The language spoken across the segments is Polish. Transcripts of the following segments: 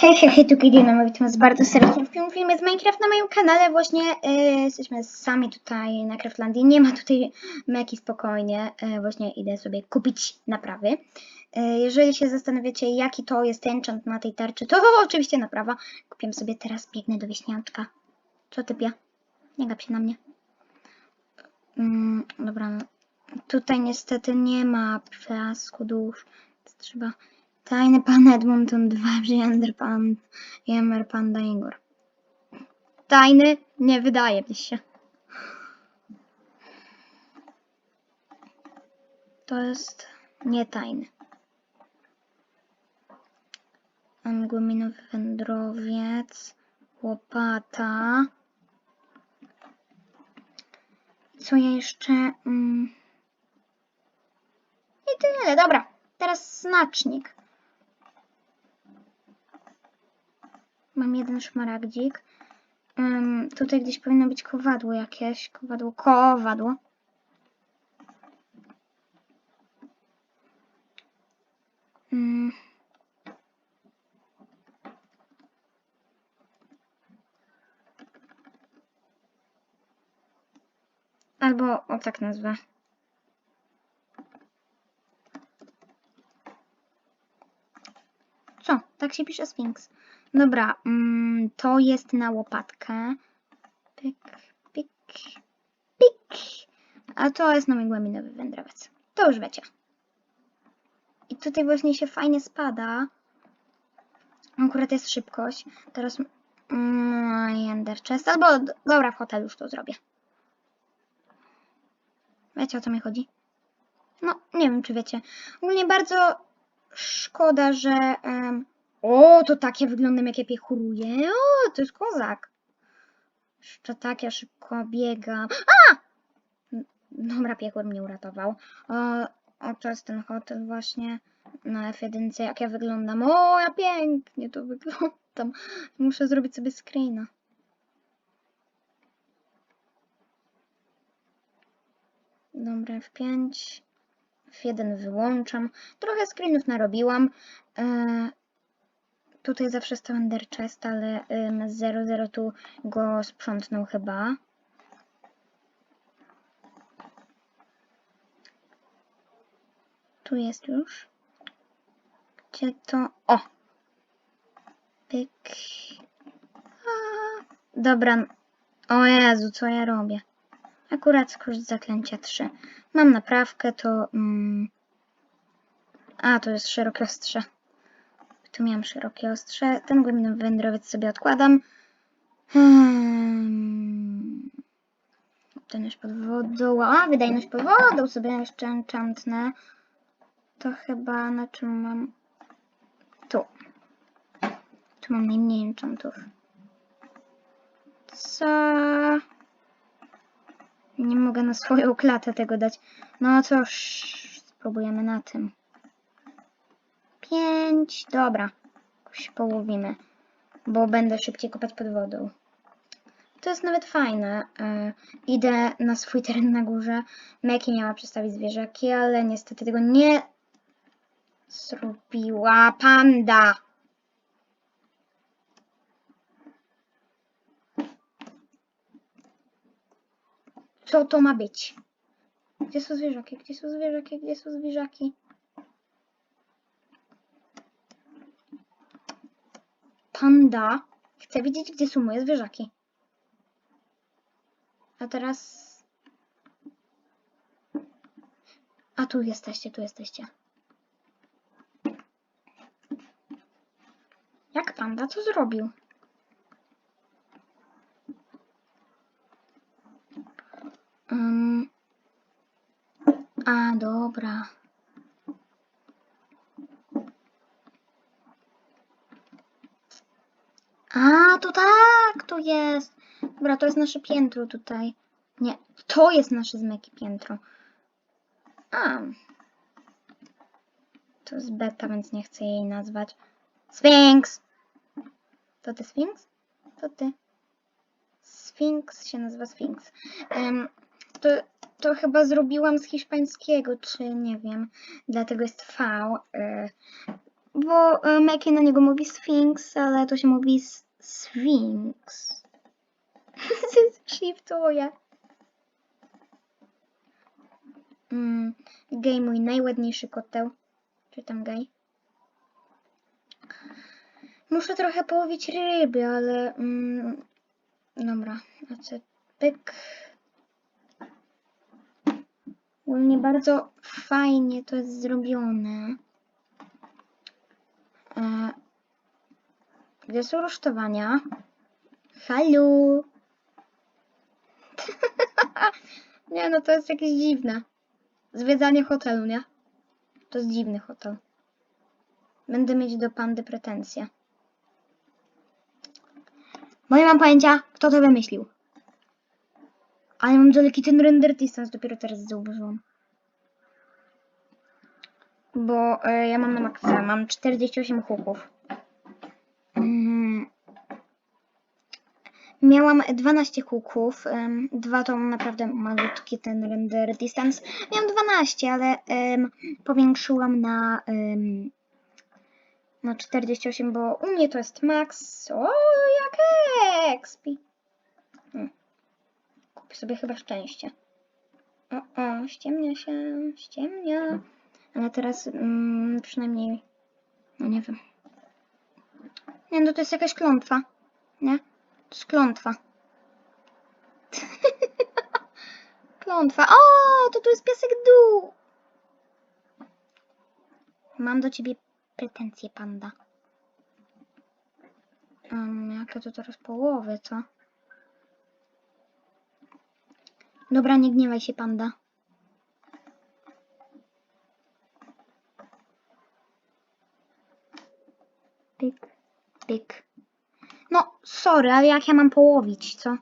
Hej, hej, hej, tu Kidino, no witam was bardzo serdecznie w tym filmie z Minecraft na moim kanale. Właśnie e, jesteśmy sami tutaj na Craftlandii. Nie ma tutaj meki spokojnie. E, właśnie idę sobie kupić naprawy. E, jeżeli się zastanawiacie, jaki to jest enchant na tej tarczy, to oczywiście naprawa. Kupiłem sobie teraz, biegnę do wieśniaczka. Co ty pia? Nie gap się na mnie. Mm, dobra, no. tutaj niestety nie ma piasku dusz. Trzeba... Tajny pan Edmonton 2, Ender pan i Emer Panda Igor. Tajny? Nie wydaje mi się. To jest nie tajny. Anguminowy wędrowiec, łopata. Co jeszcze? Mm. I tyle, dobra. Teraz znacznik. Mam jeden szmaragdzik. Ym, tutaj gdzieś powinno być kowadło jakieś. Kowadło, kowadło. Ym. Albo o tak nazwę. Co? Tak się pisze Sphinx. Dobra, mm, to jest na łopatkę. Pik, pik, pik. A to jest mój głębinowy wędrowiec. To już wiecie. I tutaj właśnie się fajnie spada. Akurat jest szybkość. Teraz mm, Ender Chest. Albo dobra, w hotelu już to zrobię. Wiecie o co mi chodzi? No, nie wiem czy wiecie. Ogólnie bardzo szkoda, że... o, to takie wyglądam, jak ja piechuruje. O, to jest kozak. Jeszcze tak, ja szybko biegam. A! Dobra, piechur mnie uratował. O, o, to jest ten hotel właśnie na F1, jak ja wyglądam. O, ja pięknie to wyglądam. Muszę zrobić sobie screena. Dobra, F5. F1 wyłączam. Trochę screenów narobiłam. E, Tutaj zawsze stał Ender Chest, ale ym, 00 tu go sprzątnął chyba. Tu jest już. Gdzie to? O! Pyk. A, dobra. O Jezu, co ja robię? Akurat skrót zaklęcia 3. Mam naprawkę, to... Mm... A, to jest szerokie ostrze. Tu miałam szerokie ostrze. Ten głębny wędrowiec sobie odkładam. Hmm. Ten pod wodą. A, wydajność pod wodą sobie jeszcze enchantnę. To chyba na czym mam... Tu. Tu mam najmniej enchantów. Co? Nie mogę na swoją klatę tego dać. No cóż, spróbujemy na tym. Pięć. Dobra. Jakoś połowimy. Bo będę szybciej kopać pod wodą. To jest nawet fajne. E, idę na swój teren na górze. Meki miała przestawić zwierzaki, ale niestety tego nie zrobiła panda. Co to ma być? Gdzie są zwierzaki? Gdzie są zwierzaki? Gdzie są zwierzaki? Panda. Chcę wiedzieć, gdzie moje zwierzaki. A teraz... A tu jesteście, tu jesteście. Jak panda? Co zrobił? Um... A, dobra. A, to tak, to jest. Dobra, to jest nasze piętro tutaj. Nie, to jest nasze zmyki piętro. A. To jest beta, więc nie chcę jej nazwać. Sphinx! To ty Sphinx? To ty. Sphinx się nazywa Sphinx. Em, to, to chyba zrobiłam z hiszpańskiego, czy nie wiem. Dlatego jest V. y, bo e, Meki na niego mówi Sphinx, ale to się mówi Sphinx. Shiftuję. Mm, gej mój najładniejszy koteł. Czy tam gej? Muszę trochę połowić ryby, ale... Mm, dobra, a co? Pyk. Ogólnie bardzo fajnie to jest zrobione. E, gdzie są rusztowania? Halo! nie no, to jest jakieś dziwne. Zwiedzanie hotelu, nie? To jest dziwny hotel. Będę mieć do pandy pretensje. Bo nie mam pojęcia, kto to wymyślił. Ale mam daleki ten render distance, dopiero teraz zauważyłam. Bo e, ja mam na maksa, mam 48 huków. Mm. Miałam 12 huków, dwa to naprawdę malutki ten render distance. Miałam 12, ale powiększyłam na, na 48, bo u mnie to jest max. O, jak expi. Hmm. Kupię sobie chyba szczęście. O, o, ściemnia się, ściemnia. Ale teraz mm, przynajmniej, no nie wiem. Nie, no to jest jakaś klątwa, nie? To jest klątwa. klątwa. O, to tu jest piasek dół. Mam do ciebie pretensje, panda. Um, jakie to teraz połowy, co? Dobra, nie gniewaj się, panda. Pyk. No, sorry, ale jak ja mam połowić, co?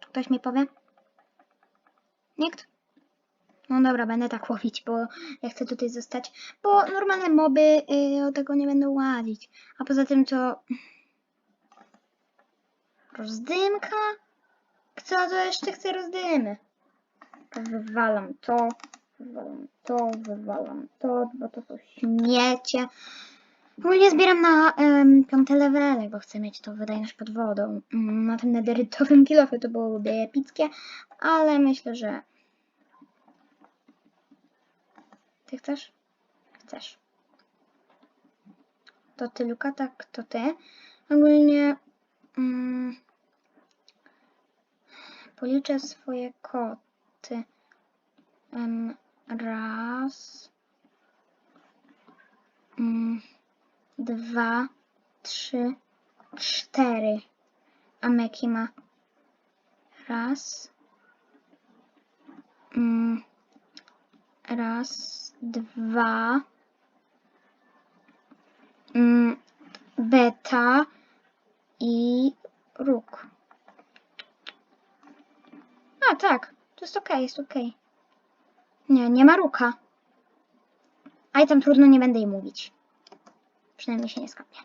Ktoś mi powie? Nikt? No dobra, będę tak łowić, bo ja chcę tutaj zostać, bo normalne moby y, o tego nie będą łazić. A poza tym to... Rozdymka? Kto to jeszcze chce rozdymy? Wywalam to, wywalam to, wywalam to, bo to są śmiecie. Ogólnie zbieram na um, piąte levele, bo chcę mieć to wydajność pod wodą. Mm, Na tym nederytowym kilofie to byłoby epickie, ale myślę, że... Ty chcesz? Chcesz. To ty, Luka, tak, to ty. Ogólnie... Mm, policzę swoje koty. Em, raz... Mm, dwa, trzy, cztery. A Meki ma raz, mm, raz, dwa, mm, beta i róg. A tak, to jest okej, jest okej. Nie, nie ma ruka. A i tam trudno, nie będę jej mówić. Przynajmniej się nie skapnie.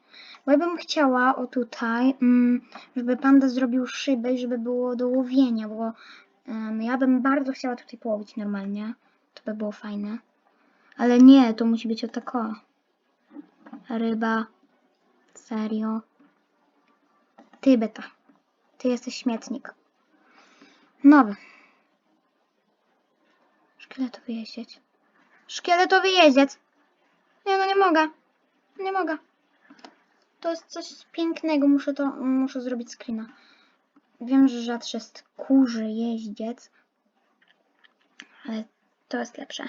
Bo ja bym chciała o tutaj, mm, żeby panda zrobił szybę, żeby było do łowienia, bo ja bym bardzo chciała tutaj połowić normalnie. To by było fajne. Ale nie, to musi być o tako. Ryba. Serio. Ty, beta. Ty jesteś śmietnik. Nowy. Szkieletowy jeździec. Szkieletowy jeździec. Nie, no nie mogę. Nie mogę. To jest coś pięknego, muszę to, muszę zrobić screena. Wiem, że rzadszy jest kurzy jeździec, ale to jest lepsze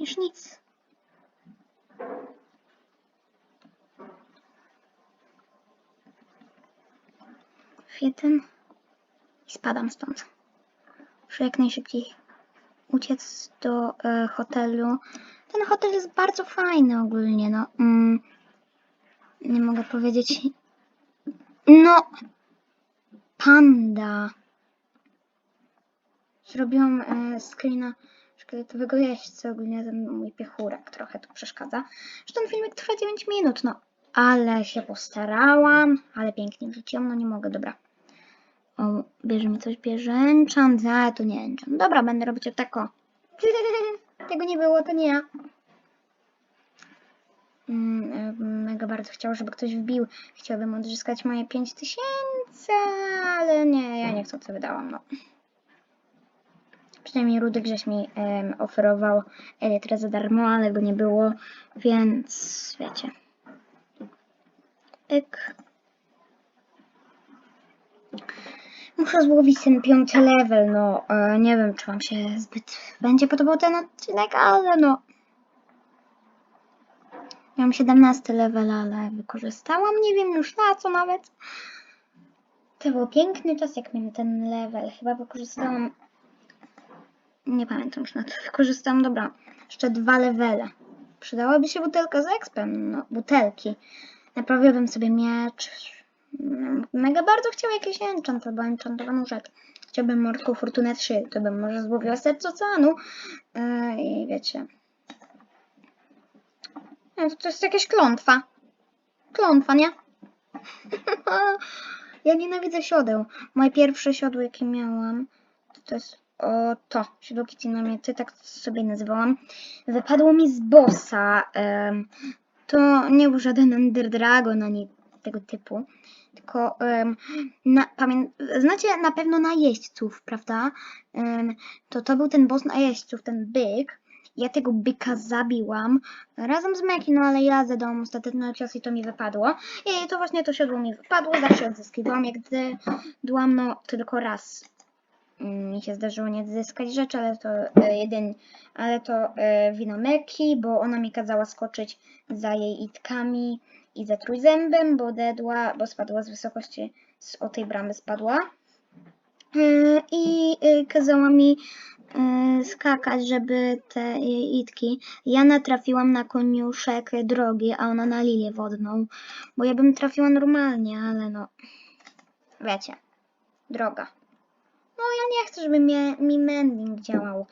niż nic. Fieten i spadam stąd. Muszę jak najszybciej uciec do e, hotelu. Ten hotel jest bardzo fajny ogólnie, no. Mm, nie mogę powiedzieć. No, panda. Zrobiłam e, screena szkieletowego jeźdźca, ogólnie ten mój piechurek trochę tu przeszkadza. Że ten filmik trwa 9 minut, no. Ale się postarałam, ale pięknie wrzuciłam, no nie mogę, dobra. O, bierze mi coś, bierze enchant, a to nie. Dobra, będę robić o tako. Tego nie było, to nie ja. mm, mega bardzo chciał, żeby ktoś wbił. Chciałbym odzyskać moje 5000, ale nie, ja nie chcę, co wydałam, no. Przynajmniej Rudy Grześ mi oferował elytrę za darmo, ale go nie było, więc wiecie. Pyk. Muszę złowić ten piąty level, no e, nie wiem, czy wam się zbyt będzie podobał ten odcinek, ale no. Miałam 17 level, ale wykorzystałam, nie wiem już na co nawet. To był piękny czas, jak miałem ten level. Chyba wykorzystałam. Nie pamiętam już na co wykorzystałam. Dobra, jeszcze dwa levele. Przydałaby się butelka z expem, no, butelki. Naprawiłabym sobie miecz. Mm, Mega bardzo chciał jakiś enchant albo enchantowaną rzecz. Chciałbym Morką Fortunę 3, to bym może złowiła serce oceanu. Yy, I wiecie. Nie, to, jest jakaś klątwa. Klątwa, nie? ja nienawidzę siodeł. Moje pierwsze siodło, jakie miałam, to, jest o to, siodło Kicinamiety, tak sobie nazywałam. Wypadło mi z bossa. em, to nie był żaden Ender Dragon ani tego typu. Tylko em, na, znacie na pewno najeźdźców, prawda? Em, to to był ten boss najeźdźców, ten byk. Ja tego byka zabiłam razem z Meki, no ale ja zadałam ostateczny cios i to mi wypadło. I to właśnie to siodło mi wypadło, zawsze odzyskiwałam, jak gdybałam, no tylko raz mm, mi się zdarzyło nie odzyskać rzeczy, ale to e, jeden, ale to e, wina Meki, bo ona mi kazała skoczyć za jej itkami i za trójzębem, bo dedła, bo spadła z wysokości, z o tej bramy spadła. E, I e, kazała mi e, skakać, żeby te jej itki. Ja natrafiłam na koniuszek drogi, a ona na lilię wodną, bo ja bym trafiła normalnie, ale no, wiecie, droga. No ja nie chcę, żeby mnie, mi mending działał.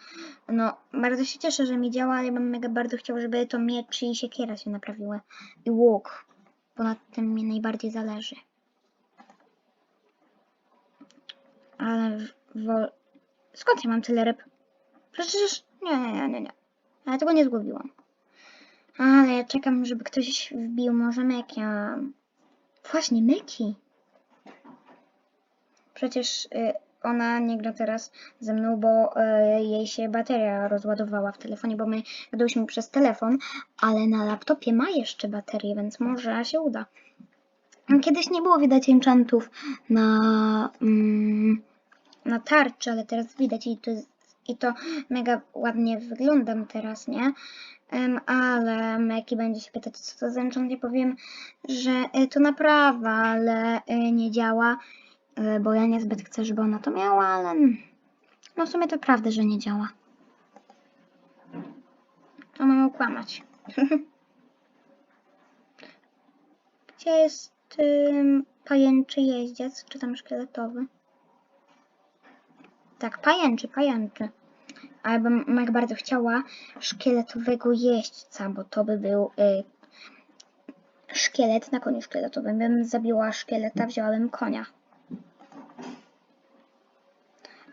No, bardzo się cieszę, że mi działa, ale ja bym mega bardzo chciał, żeby to miecz i siekiera się naprawiły. I łuk, bo na tym mi najbardziej zależy. Ale. Skąd ja mam tyle ryb? Przecież... Nie, nie, nie, nie. Ja tego nie zgubiłam. Ale ja czekam, żeby ktoś wbił może Meki, a... Właśnie, Meki. Przecież y, ona nie gra teraz ze mną, bo y, jej się bateria rozładowała w telefonie, bo my gadałyśmy przez telefon, ale na laptopie ma jeszcze baterię, więc może się uda. Kiedyś nie było widać enchantów na, mm, na tarczy, ale teraz widać i to, i to mega ładnie wyglądam teraz, nie? Ale Meki będzie się pytać, co to za enchant, ja powiem, że y, to naprawa, ale y, nie działa, bo ja niezbyt chcę, żeby ona to miała, ale no w sumie to prawda, że nie działa. To mamy kłamać. Gdzie jest ym, pajęczy jeździec, czy tam szkieletowy? Tak, pajęczy, pajęczy. Ale bym Meg bardzo chciała szkieletowego jeźdźca, bo to by był y, szkielet na koniu szkieletowym. Bym zabiła szkieleta, wzięłabym konia.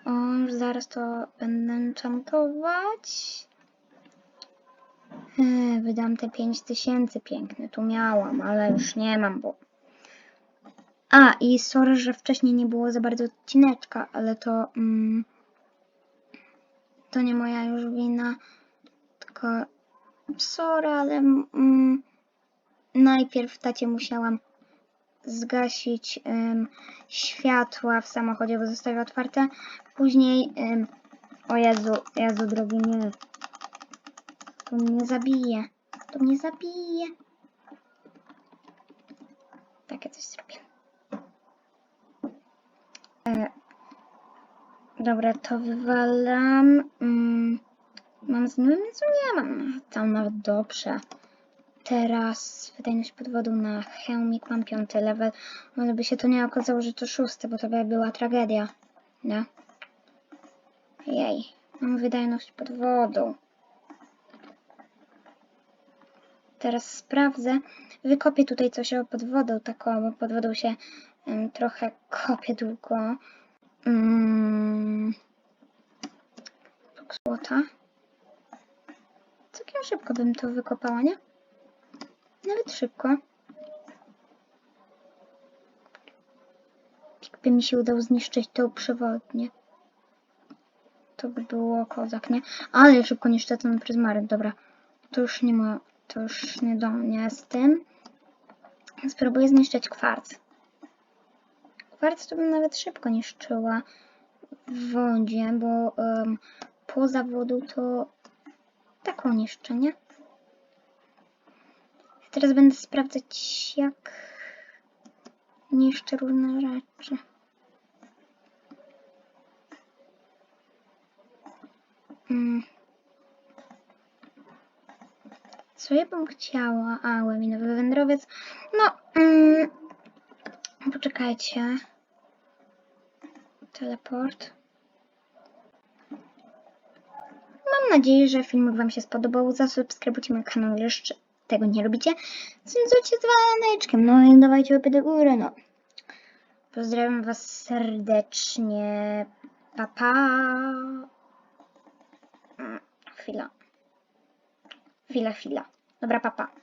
O, zaraz to będę enchantować. Yy, Wydam te 5000 piękne. Tu miałam, ale już nie mam, bo... A, i sorry, że wcześniej nie było za bardzo odcineczka, ale to... Mm, to nie moja już wina, tylko... Sorry, ale... Mm, najpierw tacie musiałam zgasić em, światła w samochodzie, bo zostały otwarte. Później... em, o Jezu, Jezu drogi, nie. To mnie zabije. To mnie zabije. Takie coś zrobię. E, dobra, to wywalam. Mm, mam z nim co nie mam. Tam nawet dobrze. Teraz wydajność pod wodą na hełmik mam piąty level. Ale by się to nie okazało, że to szósty, bo to by była tragedia. Nie? Jej. Mam wydajność pod wodą. Teraz sprawdzę. Wykopię tutaj coś o pod wodą, tak o, bo pod wodą się em, trochę kopie długo. Mm. Złota. Całkiem szybko bym to wykopała, nie? Nawet szybko. Jakby mi się udało zniszczyć tą przewodnię. To by było kozak, nie? Ale szybko niszczę ten pryzmaryt, dobra. To już nie ma, to już nie do mnie z tym. Spróbuję zniszczyć kwarc. Kwarc to bym nawet szybko niszczyła w wodzie, bo em, poza wodą to taką niszczę, nie? Teraz będę sprawdzać, jak niszczę różne rzeczy. Mm. Co ja bym chciała? A, łaminowy wędrowiec. No, mm, poczekajcie. Teleport. Mam nadzieję, że filmik Wam się spodobał. Zasubskrybujcie mój kanał, jeszcze tego nie robicie. Cenzujcie dzwoneczkiem. No i dawajcie łapy do góry, no. Pozdrawiam Was serdecznie. Pa, pa. Mm, Chwila. Chwila, chwila. Dobra, papa. Pa.